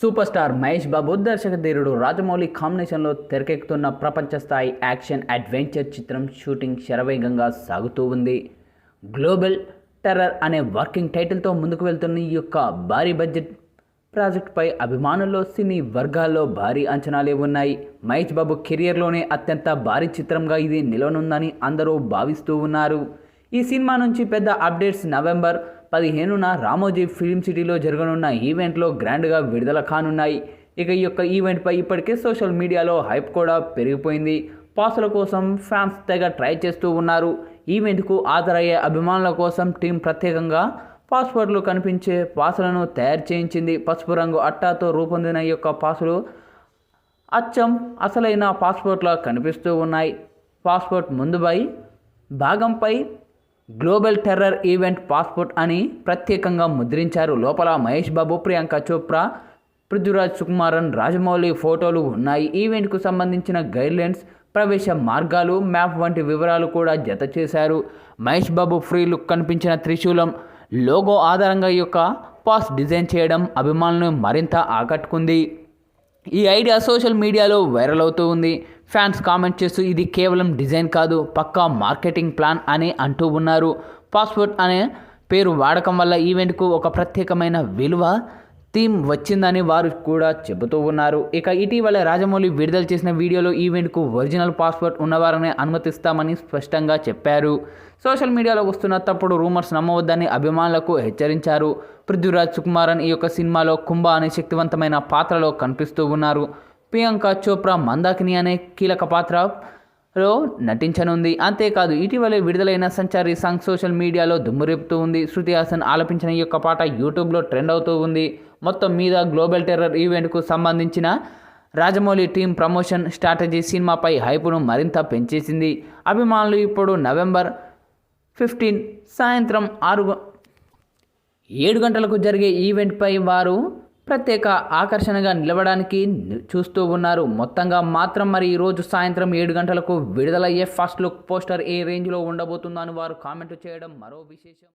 Super star Mahesh Babu దర్శకధీరుడు రాజమౌళి కాంబినేషన్లో తెరకెక్కుతున్న ప్రపంచ స్థాయి యాక్షన్ అడ్వెంచర్ చిత్రం షూటింగ్ శరవేగంగా సాగుతూ ఉంది. గ్లోబల్ టెర్రర్ అనే వర్కింగ్ టైటిల్తో ముందుకు వెళ్తున్న ఈ యొక్క భారీ బడ్జెట్ ప్రాజెక్టుపై అభిమానుల్లో సినీ వర్గాల్లో భారీ అంచనాలే ఉన్నాయి. మహేష్ బాబు కెరియర్లోనే అత్యంత భారీ చిత్రంగా ఇది నిలవనుందని అందరూ భావిస్తూ ఉన్నారు. ఈ సినిమా నుంచి పెద్ద అప్డేట్స్ నవంబర్ పదిహేనున రామోజీ ఫిల్మ్ సిటీలో జరగనున్న ఈవెంట్లో గ్రాండ్గా విడుదల కానున్నాయి. ఇక ఈ యొక్క ఈవెంట్పై ఇప్పటికే సోషల్ మీడియాలో హైప్ కూడా పెరిగిపోయింది. పాసుల కోసం ఫ్యాన్స్ తెగ ట్రై చేస్తూ ఉన్నారు. ఈవెంట్కు హాజరయ్యే అభిమానుల కోసం టీం ప్రత్యేకంగా పాస్పోర్ట్లు కనిపించే పాసులను తయారు చేయించింది. పసుపు రంగు అట్టాతో రూపొందిన ఈ యొక్క పాసులు అచ్చం అసలైన పాస్పోర్ట్లా కనిపిస్తూ ఉన్నాయి. పాస్పోర్ట్ ముందుపై భాగంపై గ్లోబల్ టెర్రర్ ఈవెంట్ పాస్పోర్ట్ అని ప్రత్యేకంగా ముద్రించారు. లోపల మహేష్ బాబు ప్రియాంక చోప్రా పృథ్వీరాజ్ సుకుమారన్ రాజమౌళి ఫోటోలు ఉన్నాయి. ఈవెంట్కు సంబంధించిన గైడ్లైన్స్ ప్రవేశ మార్గాలు మ్యాప్ వంటి వివరాలు కూడా జత చేశారు. మహేష్ బాబు ఫ్రీ లుక్ కనిపించిన త్రిశూలం లోగో ఆధారంగా ఈ యొక్క పాస్ డిజైన్ చేయడం అభిమానులను మరింత ఆకట్టుకుంది. ఈ ఐడియా సోషల్ మీడియాలో వైరల్ అవుతూ ఉంది. ఫ్యాన్స్ కామెంట్ చేస్తూ ఇది కేవలం డిజైన్ కాదు పక్కా మార్కెటింగ్ ప్లాన్ అని అంటూ ఉన్నారు. పాస్పోర్ట్ అనే పేరు వాడకం వల్ల ఈవెంట్కు ఒక ప్రత్యేకమైన విలువ థీమ్ వచ్చిందని వారు కూడా చెబుతూ ఉన్నారు. ఇక ఇటీవల రాజమౌళి విడుదల చేసిన వీడియోలో ఈవెంట్కు ఒరిజినల్ పాస్పోర్ట్ ఉన్నవారనే అనుమతిస్తామని స్పష్టంగా చెప్పారు. సోషల్ మీడియాలో వస్తున్న తప్పుడు రూమర్స్ నమ్మవద్దని అభిమానులకు హెచ్చరించారు. పృథ్వీరాజ్ సుకుమారన్ ఈ యొక్క సినిమాలో కుంభ అనే శక్తివంతమైన పాత్రలో కనిపిస్తూ ఉన్నారు. ప్రియాంక చోప్రా మందాకిని అనే కీలక పాత్రలో నటించనుంది. అంతేకాదు ఇటీవలే విడుదలైన సంచారి సాంగ్ సోషల్ మీడియాలో దుమ్మురేపుతూ ఉంది. శృతి హాసన్ ఆలపించిన ఈ యొక్క పాట యూట్యూబ్లో ట్రెండ్ అవుతూ ఉంది. మొత్తం మీద గ్లోబల్ టెర్రర్ ఈవెంట్కు సంబంధించిన రాజమౌళి టీం ప్రమోషన్ స్ట్రాటజీ సినిమాపై హైపును మరింత పెంచేసింది. అభిమానులు ఇప్పుడు నవంబర్ ఫిఫ్టీన్ సాయంత్రం ఆరు ఏడు గంటలకు జరిగే ఈవెంట్పై వారు ప్రత్యేక ఆకర్షణగా నిలవడానికి చూస్తూ ఉన్నారు. మొత్తంగా మాత్రం మరి ఈరోజు సాయంత్రం ఏడు గంటలకు విడుదలయ్యే ఫస్ట్ లుక్ పోస్టర్ ఏ రేంజ్లో ఉండబోతుందో అని వారు కామెంట్ చేయడం మరో విశేషం.